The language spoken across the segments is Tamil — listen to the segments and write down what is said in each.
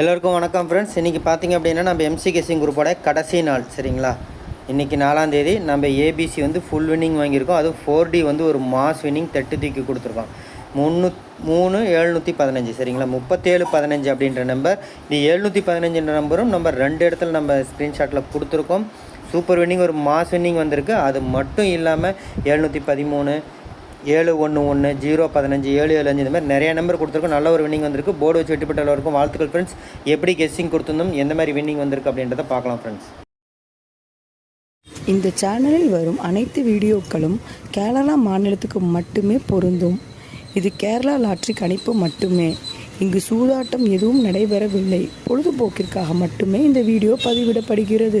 எல்லோருக்கும் வணக்கம் ஃப்ரெண்ட்ஸ் இன்றைக்கி பார்த்தீங்க அப்படின்னா நம்ம எம்சி கேசிங் குரூப்போட கடைசி நாள் சரிங்களா? இன்றைக்கி நாலாந்தேதி நம்ம ஏபிசி வந்து ஃபுல் வின்னிங் வாங்கியிருக்கோம். அதுவும் ஃபோர் டி வந்து ஒரு மாஸ் வின்னிங் தட்டு தூக்கி கொடுத்துருக்கோம். முந்நூ மூணு எழுநூற்றி பதினஞ்சு சரிங்களா? முப்பத்தேழு பதினஞ்சு அப்படின்ற நம்பர் இது எழுநூற்றி பதினஞ்சுன்ற நம்பரும் நம்ம ரெண்டு இடத்துல நம்ம ஸ்க்ரீன்ஷாட்டில் கொடுத்துருக்கோம். சூப்பர் வின்னிங் ஒரு மாஸ் வின்னிங் வந்திருக்கு. அது மட்டும் இல்லாமல் எழுநூற்றி பதிமூணு ஏழு ஒன்று ஒன்று ஜீரோ பதினஞ்சு ஏழு ஏழு அஞ்சு இந்த மாதிரி நிறைய நம்பர் கொடுத்துருக்கோம். நல்ல ஒரு வின்னிங் வந்திருக்கு. போர்டு வச்சு வெட்டிப்பட்ட எல்லாருக்கும் வாழ்த்துக்கள் ஃப்ரெண்ட்ஸ் எப்படி கெஸ்ஸிங் கொடுத்துருந்தோம் எந்த மாதிரி வின்னிங் வந்திருக்கு அப்படின்றத பார்க்கலாம் ஃப்ரெண்ட்ஸ் இந்த சேனலில் வரும் அனைத்து வீடியோக்களும் கேரளா மாநிலத்துக்கு மட்டுமே பொருந்தும். இது கேரளா லாட்ரி கணிப்பு மட்டுமே. இங்கு சூதாட்டம் எதுவும் நடைபெறவில்லை. பொழுதுபோக்கிற்காக மட்டுமே இந்த வீடியோ பதிவிடப்படுகிறது.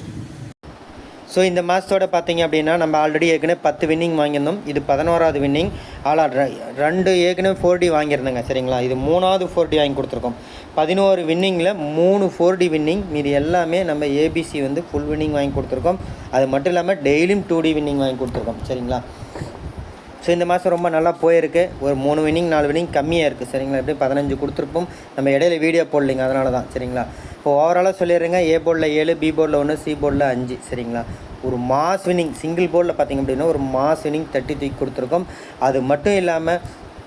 So இந்த மாதத்தோட பார்த்தீங்க அப்படின்னா நம்ம ஆல்ரெடி ஏற்கனவே பத்து வின்னிங் வாங்கியிருந்தோம். இது பதினோராவது வின்னிங் ஆல் ரெ- ரெண்டு ஏற்கனவே ஃபோர் டி வாங்கியிருந்தேங்க சரிங்களா? இது மூணாவது ஃபோர் டி வாங்கி கொடுத்துருக்கோம். பதினோரு வின்னிங்கில் மூணு ஃபோர் டி வின்னிங் மீதி எல்லாமே நம்ம ஏபிசி வந்து ஃபுல் வின்னிங் வாங்கி கொடுத்துருக்கோம். அது மட்டும் இல்லாமல் டெய்லியும் டூ டி வின்னிங் வாங்கி கொடுத்துருக்கோம் சரிங்களா? ஸோ இந்த மாதம் ரொம்ப நல்லா போயிருக்கு. ஒரு மூணு வின்னிங் நாலு வின்னிங் கம்மியாக இருக்குது சரிங்களா? எப்படி பதினஞ்சு கொடுத்துருப்போம். நம்ம இடையில வீடியோ போடலைங்க. அதனால தான் சரிங்களா? இப்போ ஓவராலாக சொல்லிடுறேங்க. ஏ போர்டில் ஏழு பி போர்டில் ஒன்று சி போர்டில் அஞ்சு. சரிங்களா? ஒரு மாஸ் வின்னிங் சிங்கிள் போர்டில் பார்த்தீங்க அப்படின்னா ஒரு மாஸ் வின்னிங் தட்டி தூக்கி கொடுத்துருக்கோம். அது மட்டும் இல்லாமல்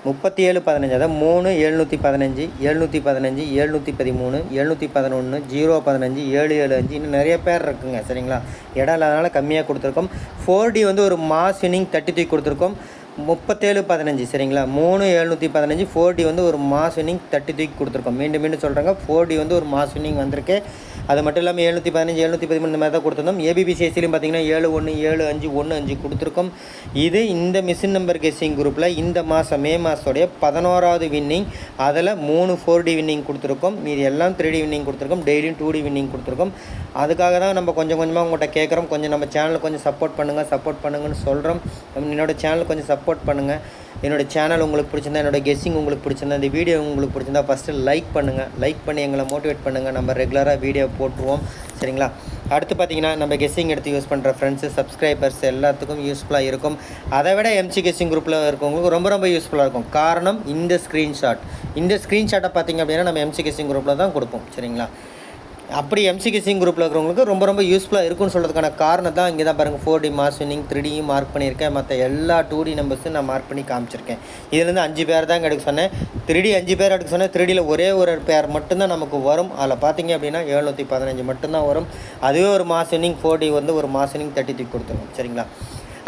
முப்பத்தி ஏழு பதினஞ்சு அதாவது மூணு எழுநூற்றி பதினஞ்சு எழுநூற்றி பதினஞ்சு எழுநூற்றி பதிமூணு எழுநூற்றி பதினொன்று ஜீரோ பதினஞ்சு ஏழு ஏழு அஞ்சு. இன்னும் நிறைய பேர் இருக்குங்க. சரிங்களா? இடம் இல்லாதனால கம்மியாக கொடுத்துருக்கோம். ஃபோர் டி வந்து ஒரு மாஸ் வின்னிங் தட்டி தூக்கி கொடுத்துருக்கோம். முப்பத்தேழு பதினஞ்சு சரிங்களா? மூணு எழுநூற்றி பதினஞ்சு ஃபோர் டி வந்து ஒரு மாஸ் வின்னிங் தட்டி தூக்கி கொடுத்துருக்கோம். மீண்டும் மீண்டும் சொல்கிறாங்க ஃபோர் டி வந்து ஒரு மாஸ் வின்னிங் வந்திருக்கு. அது மட்டும் இல்லாமல் எழுநூற்றி பதினஞ்சு எழுநூற்றி பதிமூணு இந்த மாதிரி தான் கொடுத்துருந்தோம் ஏபிபிசிஎஸ்சிலையும் பார்த்தீங்கன்னா ஏழு ஒன்று ஏழு அஞ்சு ஒன்று அஞ்சு கொடுத்துருக்கோம். இது இந்த மிஷின் நம்பர் கெஸ்ஸிங் குரூப்பில் இந்த மாதம் மே மாதத்துடைய பதினோராவது வின்னிங் அதில் மூணு ஃபோர் டி வின்னிங் கொடுத்துருக்கோம். மீதி எல்லாம் த்ரீ டி வின்னிங் கொடுத்துருக்கோம். டெய்லியும் டூ டி வின்னிங் கொடுத்துருக்கோம். அதுக்காக தான் நம்ம கொஞ்சம் கொஞ்சமாக உங்கள்கிட்ட கேட்குறோம். கொஞ்சம் நம்ம சேனல் கொஞ்சம் சப்போர்ட் பண்ணுங்கள் சப்போர்ட் பண்ணுங்கன்னு சொல்கிறோம் என்னோடய சேனல் கொஞ்சம் சப்போர்ட் பண்ணுங்கள் என்னோட சேனல் உங்களுக்கு பிடிச்சிருந்தா என்னோட கெஸ்ஸிங் உங்களுக்கு பிடிச்சிருந்தா இந்த வீடியோ உங்களுக்கு பிடிச்சிருந்தா ஃபஸ்ட்டு லைக் பண்ணுங்கள் லைக் பண்ணி எங்களை மோட்டிவேட் பண்ணுங்கள் நம்ம ரெகுலராக வீடியோ போட்டுருவோம். சரிங்களா? அடுத்து பார்த்தீங்கன்னா நம்ம கெஸ்ஸிங் எடுத்து யூஸ் பண்ணுற ஃப்ரெண்ட்ஸு சப்ஸ்கிரைபர்ஸ் எல்லாத்துக்கும் யூஸ்ஃபுல்லாக இருக்கும். அதை விட எம்சி கெஸ்ஸிங் குரூப்பில் இருக்கவங்களுக்கு ரொம்ப ரொம்ப யூஸ்ஃபுல்லாக இருக்கும். காரணம் இந்த ஸ்க்ரீன்ஷாட் இந்த ஸ்க்ரீன்ஷாட்டை பார்த்திங்க அப்படின்னா நம்ம எம்சி கெஸ்ஸிங் குரூப்பில் தான் கொடுப்போம். சரிங்களா? அப்படி எம்சி குரூப்பில் இருக்கிறவங்களுக்கு ரொம்ப ரொம்ப யூஸ்ஃபுல்லாக இருக்கும்னு சொல்கிறதுக்கான காரணம் தான் இங்கே தான் பாருங்கள் four D mark winning three டியும் mark பண்ணியிருக்கேன். மற்ற எல்லா டூ டி நம்பர்ஸும் நான் மார்க் பண்ணி காமிச்சிருக்கேன். இதுலேருந்து அஞ்சு பேர் தான் எடுக்க சொன்னேன். த்ரீ டி அஞ்சு பேர் எடுக்க சொன்னேன். த்ரீ டியில் ஒரே ஒரு பேர் மட்டும்தான் நமக்கு வரும். அதில் பார்த்தீங்க அப்படின்னா எழுநூற்றி பதினஞ்சு மட்டும்தான் வரும். அதுவே ஒரு மாஸ் வின்னிங் ஃபோர் டி வந்து ஒரு மாஸ் வின்னிங் தேர்ட்டி த்ரீ கொடுத்துருவோம் சரிங்களா?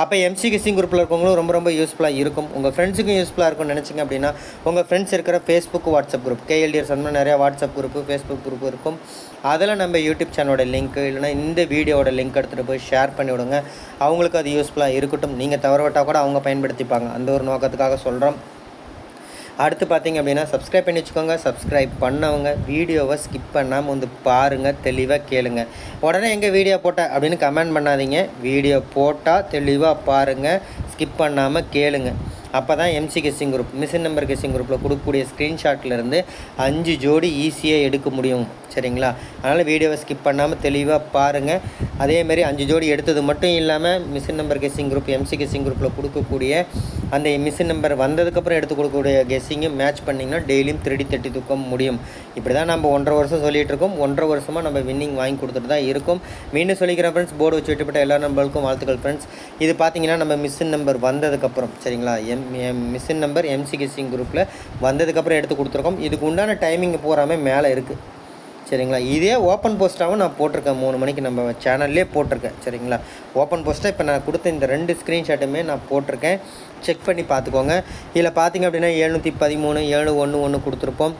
அப்போ எம்சி கிசிங் குரூப்பில் இருக்கவங்களும் ரொம்ப ரொம்ப யூஸ்ஃபுல்லாக இருக்கும். உங்கள் ஃப்ரெண்ட்ஸுக்கும் யூஸ்ஃபுல்லாக இருக்கும்னு நினச்சிங்க அப்படின்னா உங்கள் ஃப்ரெண்ட்ஸ் இருக்கிற ஃபேஸ்புக் வாட்ஸ்அப் குரூப் கேஎல்டிஎஸ் அந்த நிறையா வாட்ஸ்அப் குரூப்பு ஃபேஸ்புக் குரூப் இருக்கும். அதில் நம்ம யூடியூப் சேனலோட லிங்க் இல்லைனா இந்த வீடியோவோட லிங்க் எடுத்துகிட்டு போய் ஷேர் பண்ணி விடுங்க. அவங்களுக்கு அது யூஸ்ஃபுல்லாக இருக்கட்டும். நீங்கள் தவறவிட்டால் கூட அவங்க பயன்படுத்திப்பாங்க. அந்த ஒரு நோக்கத்துக்காக சொல்கிறோம் அடுத்து பார்த்தீங்க அப்படின்னா சப்ஸ்கிரைப் பண்ணி வச்சுக்கோங்க. சப்ஸ்கிரைப் பண்ணவங்க வீடியோவை ஸ்கிப் பண்ணாமல் வந்து பாருங்கள் தெளிவாக கேளுங்க. உடனே எங்கள் வீடியோ போட்ட அப்படின்னு கமெண்ட் பண்ணாதீங்க. வீடியோ போட்டால் தெளிவாக பாருங்கள் ஸ்கிப் பண்ணாமல் கேளுங்க. அப்போ தான் MC guessing group machine number guessing குரூப்பில் கொடுக்கக்கூடிய ஸ்க்ரீன்ஷாட்லேருந்து அஞ்சு ஜோடி ஈஸியாக எடுக்க முடியும். சரிங்களா? அதனால் வீடியோவை ஸ்கிப் பண்ணாமல் தெளிவாக பாருங்கள் அதேமாரி அஞ்சு ஜோடி எடுத்தது மட்டும் இல்லாமல் machine number guessing group MC guessing குரூப்பில் கொடுக்கக்கூடிய அந்த மிஷின் நம்பர் வந்ததுக்கப்புறம் எடுத்து கொடுக்கக்கூடிய கெஸ்ஸிங்கும் மேட்ச் பண்ணிங்கன்னா டெய்லியும் திருடி தட்டி தூக்க முடியும். இப்படி தான் நம்ம ஒன்றரை வருஷம் சொல்லிகிட்டு இருக்கோம். ஒன்றரை வருஷமாக நம்ம வின்னிங் வாங்கி கொடுத்துட்டு தான் இருக்கும். மீண்டும் சொல்லிக்கிறேன் ஃப்ரெண்ட்ஸ் போர்டு வச்சு விட்டுப்பட்ட எல்லா நம்மளுக்கும் வாழ்த்துக்கள் ஃப்ரெண்ட்ஸ் இது பார்த்தீங்கன்னா நம்ம மிஷின் நம்பர் வந்ததுக்கப்புறம் சரிங்களா? M M machine number MC guessing குரூப்பில் வந்ததுக்கப்புறம் எடுத்து கொடுத்துருக்கோம். இதுக்கு உண்டான டைமிங் பூராமே மேலே இருக்குது சரிங்களா? இதே ஓப்பன் போஸ்ட்டாகவும் நான் போட்டிருக்கேன். மூணு மணிக்கு நம்ம சேனல்லே போட்டிருக்கேன். சரிங்களா? ஓப்பன் போஸ்ட்டாக இப்போ நான் கொடுத்த இந்த ரெண்டு ஸ்க்ரீன்ஷாட்டுமே நான் போட்டிருக்கேன். செக் பண்ணி பார்த்துக்கோங்க. இதில் பார்த்தீங்க அப்படின்னா எழுநூற்றி பதிமூணு ஏழு ஒன்று ஒன்று கொடுத்துருப்போம்.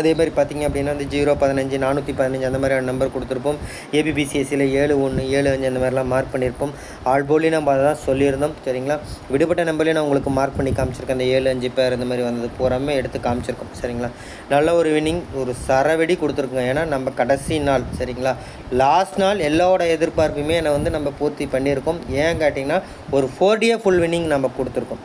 அதே மாதிரி பார்த்தீங்க அப்படின்னா இந்த ஜீரோ பதினஞ்சு நானூற்றி பதினஞ்சு அந்த மாதிரியான நம்பர் கொடுத்துருப்போம். ஏபிபிசிஎஸ்சியில் ஏழு ஒன்று ஏழு அஞ்சு அந்த மாதிரிலாம் மார்க் பண்ணியிருப்போம் ஆல் போலியும் நம்ம அதை தான் சொல்லியிருந்தோம் சரிங்களா? விடுபட்ட நம்பர்லேயும் நான் உங்களுக்கு மார்க் பண்ணி காமிச்சிருக்கேன். அந்த ஏழு அஞ்சு பேர் இந்த மாதிரி வந்தது பூராமே எடுத்து காமிச்சிருக்கோம் சரிங்களா? நல்ல ஒரு வின்னிங் ஒரு சரவெடி கொடுத்துருக்கோங்க ஏன்னா நம்ம கடைசி நாள் சரிங்களா? லாஸ்ட் நாள் எல்லாரோட எதிர்பார்ப்புமே என்னை வந்து நம்ம பூர்த்தி பண்ணியிருக்கோம். ஏன் கேட்டிங்கன்னா ஒரு ஃபோர் டே ஃபுல் வின்னிங் நம்ம கொடுத்துருக்கோம்.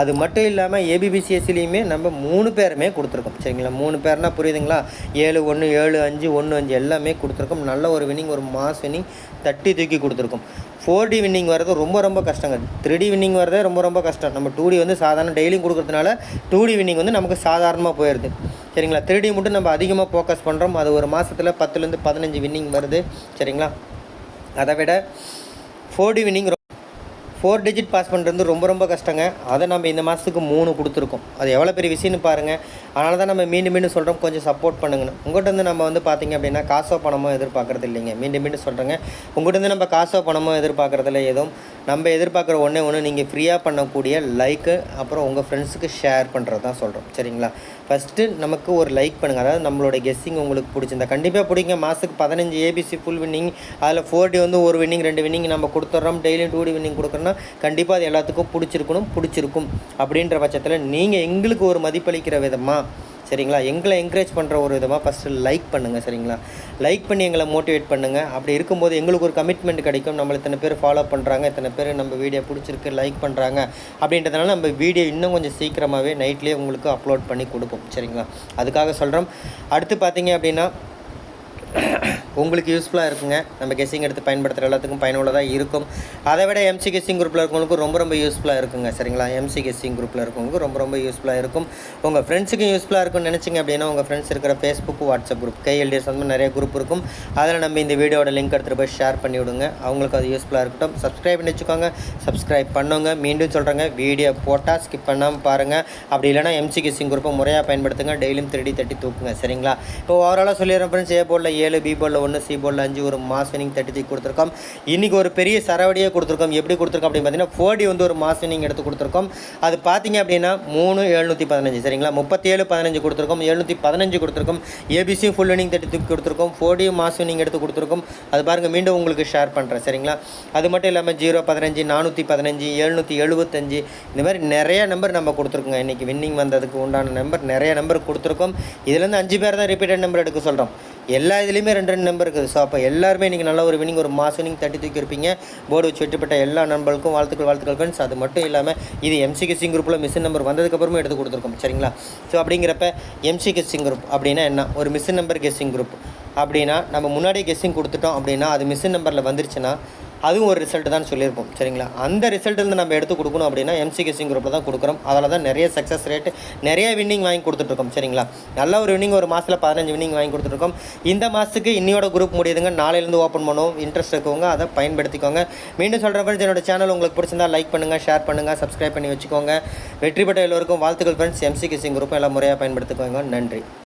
அது மட்டும் இல்லாமல் ஏபிபிசிஎஸ்சிலையுமே நம்ம மூணு பேருமே கொடுத்துருக்கோம். சரிங்களா? மூணு பேர்னா புரியுதுங்களா? ஏழு ஒன்று ஏழு அஞ்சு ஒன்று அஞ்சு எல்லாமே கொடுத்துருக்கோம். நல்ல ஒரு வின்னிங் ஒரு மாஸ் வின்னிங் தட்டி தூக்கி கொடுத்துருக்கோம். ஃபோர் டி வின்னிங் வர்றது ரொம்ப ரொம்ப கஷ்டங்க. த்ரீ டி வின்னிங் வரதே ரொம்ப ரொம்ப கஷ்டம். நம்ம டூ டி வந்து சாதாரண டெய்லியும் கொடுக்கறதுனால டூ டி வின்னிங் வந்து நமக்கு சாதாரணமாக போயிடுது சரிங்களா? த்ரீ டி மட்டும் நம்ம அதிகமாக ஃபோக்கஸ் பண்ணுறோம் அது ஒரு மாதத்தில் பத்துலேருந்து பதினஞ்சு வின்னிங் வருது. சரிங்களா? அதை விட four D winning four digit pass பண்ணுறது ரொம்ப ரொம்ப கஷ்டங்க. அதை நம்ம இந்த மாதத்துக்கு மூணு கொடுத்துருக்கோம். அது எவ்வளோ பெரிய விஷயம்னு பாருங்கள் அதனால தான் நம்ம மீண்டும் மீண்டும் சொல்கிறோம் கொஞ்சம் சப்போர்ட் பண்ணுங்கன்னு. உங்கள்கிட்ட வந்து நம்ம வந்து பார்த்திங்க அப்படின்னா காசோ பணமோ எதிர்பார்க்குறது இல்லைங்க. மீண்டும் மீண்டும் சொல்கிறேங்க உங்கள்கிட்ட வந்து நம்ம காசோ பணமோ எதிர்பார்க்குறதில்ல எதுவும். நம்ம எதிர்பார்க்குற ஒன்றே ஒன்று நீங்கள் ஃப்ரீயாக பண்ணக்கூடிய லைக்கு அப்புறம் உங்கள் ஃப்ரெண்ட்ஸுக்கு ஷேர் பண்ணுறது தான் சொல்கிறோம் சரிங்களா? ஃபஸ்ட்டு நமக்கு ஒரு லைக் பண்ணுங்கள் அதாவது நம்மளோட கெஸ்ஸிங் உங்களுக்கு பிடிச்சிருந்தா கண்டிப்பாக பிடிங்க. மாதத்துக்கு பதினஞ்சு ஏபிசி ஃபுல் வின்னிங் அதில் ஃபோர் டி வந்து ஒரு வின்னிங் ரெண்டு வின்னிங் நம்ம கொடுத்துட்றோம் டெய்லியும் டூ டி வின்னிங் கொடுக்குறோன்னா கண்டிப்பாக அது எல்லாத்துக்கும் பிடிச்சிருக்கணும் பிடிச்சிருக்கும். அப்படின்ற பட்சத்தில் நீங்கள் எங்களுக்கு ஒரு மதிப்பளிக்கிற விதமாக சரிங்களா? எங்களை என்கரேஜ் பண்ணுற ஒரு விதமாக ஃபஸ்ட்டு லைக் பண்ணுங்கள் சரிங்களா? லைக் பண்ணி எங்களை மோட்டிவேட் பண்ணுங்கள் அப்படி இருக்கும்போது எங்களுக்கு ஒரு கமிட்மெண்ட் கிடைக்கும். நம்மளை இத்தனை பேர் ஃபாலோ பண்ணுறாங்க இத்தனை பேர் நம்ம வீடியோ பிடிச்சிருக்கு லைக் பண்ணுறாங்க அப்படின்றதுனால நம்ம வீடியோ இன்னும் கொஞ்சம் சீக்கிரமாகவே நைட்லேயே உங்களுக்கு அப்லோட் பண்ணி கொடுப்போம் சரிங்களா? அதுக்காக சொல்கிறோம் அடுத்து பார்த்தீங்க அப்படின்னா உங்களுக்கு யூஸ்ஃபுல்லாக இருக்குங்க. நம்ம கெஸ்ஸிங் எடுத்து பயன்படுத்துகிற எல்லாத்துக்கும் பயனுள்ளதாக இருக்கும். அதை விட எம்சி கெஸ்ஸிங் குரூப்பில் இருக்கவங்களுக்கும் ரொம்ப ரொம்ப யூஸ்ஃபுல்லாக இருக்குங்க. சரிங்களா? எம்சி கெஸ்ஸிங் குரூப்பில் இருக்கவங்களுக்கு ரொம்ப ரொம்ப யூஸ்ஃபுல்லாக இருக்கும். உங்கள் ஃப்ரெண்ட்ஸுக்கும் யூஸ்ஃபுல்லாக இருக்கும்னு நினச்சிங்க அப்படின்னா உங்கள் ஃப்ரெண்ட்ஸ் இருக்கிற ஃபேஸ்புக் வாட்ஸ்அப் குரூப் கேஎல்டிஎஸ் வந்து நிறைய குரூப் இருக்கும். அதில் நம்ம இந்த வீடியோட லிங்க் எடுத்துகிட்டு போய் ஷேர் பண்ணி விடுங்க. அவங்களுக்கு அது யூஸ்ஃபுல்லாக இருக்கட்டும். சப்ஸ்கிரைப் பண்ணி வச்சுக்கோங்க. சப்ஸ்கிரைப் பண்ணுங்க. மீண்டும் சொல்கிறேங்க வீடியோ போட்டால் ஸ்கிப் பண்ணாமல் பாருங்கள் அப்படி இல்லைனா எம்சி கெஸ்ஸிங் குரூப்பை முறையாக பயன்படுத்துங்க. டெய்லியும் திருடி தட்டி தூக்குங்க. சரிங்களா? இப்போ ஓவராலாக சொல்லிடுறேன் ஃப்ரெண்ட்ஸ் ஏ போர்டில் ஏழு பி போர்டில் ஒன்று சி போர்டில் அஞ்சு ஒரு மாஸ் வினிங் தட்டி த்ரீ கொடுத்துருக்கோம். இன்றைக்கி ஒரு பெரிய சரவடியே கொடுத்துருக்கோம். எப்படி கொடுத்துருக்கோம் அப்படின்னு பார்த்தீங்கன்னா ஃபோர்டி வந்து ஒரு மாஸ் வினிங் எடுத்து கொடுத்துருக்கோம். அது பார்த்தீங்க அப்படின்னா மூணு எழுநூற்றி பதினஞ்சு சரிங்களா? முப்பத்தி ஏழு பதினஞ்சு கொடுத்துருக்கோம். எழுநூற்றி பதினஞ்சு கொடுத்துருக்கோம். ஏபிசியும் ஃபுல் வினிங் தட்டி த்ரீ கொடுத்துருக்கோம். ஃபோர்டியும் மாஸ் வினிங் எடுத்து கொடுத்துருக்கோம். அது பாருங்கள் மீண்டும் உங்களுக்கு ஷேர் பண்ணுறேன் சரிங்களா? அது மட்டும் இல்லாமல் ஜீரோ பதினஞ்சு நானூற்றி பதினஞ்சு எழுநூற்றி எழுபத்தஞ்சு இந்த மாதிரி நிறைய நம்பர் நம்ம கொடுத்துருக்கோங்க. இன்றைக்கி வின்னிங் வந்ததுக்கு உண்டான நம்பர் நிறைய நம்பர் கொடுத்துருக்கோம். இதுலேருந்து அஞ்சு பேர் தான் ரிப்பீட்டட் நம்பர் எடுக்க சொல்கிறோம் எல்லா இதுலேயுமே ரெண்டு ரெண்டு நம்பர் இருக்குது. ஸோ அப்போ எல்லாருமே நீங்கள் நல்ல ஒரு வினிங் ஒரு மாஸ் வினிங் தட்டி தூக்கி இருப்பீங்க. போர்டு வச்சு வெற்றிப்பட்ட எல்லா நண்பர்களுக்கும் வாழ்த்துக்கள் வாழ்த்துக்கள் ஃப்ரெண்ட்ஸ் அது மட்டும் இல்லாமல் இது எம்சி கிசிங் குரூப்பில் மிஷின் நம்பர் வந்ததுக்கப்புறமே எடுத்து கொடுத்துருக்கோம். சரிங்களா? ஸோ அப்படிங்கிறப்ப எம்சி கெஸ்ஸிங் குரூப் அப்படின்னா என்ன? ஒரு மிஷின் நம்பர் கெஸ்ஸிங் குரூப் அப்படின்னா நம்ம முன்னாடி கெஸ்ஸிங் கொடுத்துட்டோம் அப்படின்னா அது மிஷின் நம்பரில் வந்துருச்சுன்னா அதுவும் ஒரு ரிசல்ட் தான் சொல்லியிருப்போம். சரிங்களா? அந்த ரிசல்ட்டில் நம்ம எடுத்து கொடுக்கணும் அப்படின்னா எம்சி கெஸ்ஸிங் குரூப்பில் தான் கொடுக்குறோம். அதில் தான் நிறைய சக்ஸஸ் ரேட் நிறைய வின்னிங் வாங்கி கொடுத்துட்ருக்கோம் சரிங்களா? நல்ல ஒரு வின்னிங் ஒரு மாதத்தில் பதினஞ்சு வின்னிங் வாங்கி கொடுத்துருக்கோம் இந்த மாதத்துக்கு இன்னியோட குரூப் முடியுதுங்க. நாளையிலேருந்து ஓப்பன் பண்ணுவோம். இன்ட்ரெஸ்ட் இருக்கவங்க அதை பயன்படுத்திக்கோங்க. மீண்டும் சொல்கிற ஃப்ரெண்ட்ஸ் என்னோட சேனல் உங்களுக்கு பிடிச்சிருந்தா லைக் பண்ணுங்கள் ஷேர் பண்ணுங்கள் சப்ஸ்கிரைப் பண்ணி வச்சுக்கோங்க. வெற்றி பெற்ற எல்லோருக்கும் வாழ்த்துக்கள் ஃப்ரெண்ட்ஸ் எம்சி கெஸ்ஸிங் குரூப்பும் எல்லாம் முறையாக பயன்படுத்திக்கோங்க. நன்றி.